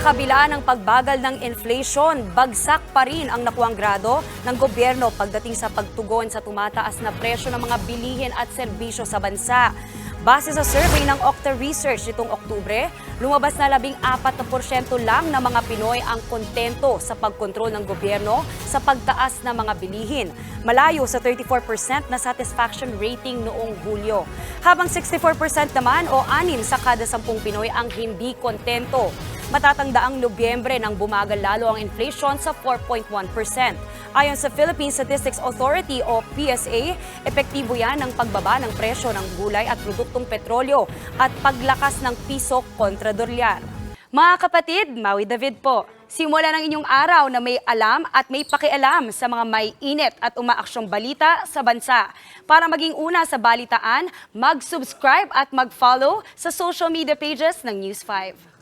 Sa kabila ng pagbagal ng inflation, bagsak pa rin ang nakuang grado ng gobyerno pagdating sa pagtugon sa tumataas na presyo ng mga bilihin at serbisyo sa bansa. Base sa survey ng Octa Research nitong Oktubre, lumabas na labing apat na porsyento lang ng mga Pinoy ang kontento sa pagkontrol ng gobyerno sa pagtaas ng mga bilihin. Malayo sa 34% na satisfaction rating noong Hulyo. Habang 64% naman o anim sa kada sampung Pinoy ang hindi kontento. Matatanda ang Nobyembre nang bumagal lalo ang inflation sa 4.1%. Ayon sa Philippine Statistics Authority o PSA, epektibo yan ng pagbaba ng presyo ng gulay at produktong petrolyo at paglakas ng piso kontra dolyar. Mga kapatid, Maui David po. Simula ng inyong araw na may alam at may pakialam sa mga may init at umaaksyong balita sa bansa. Para maging una sa balitaan, mag-subscribe at mag-follow sa social media pages ng News 5.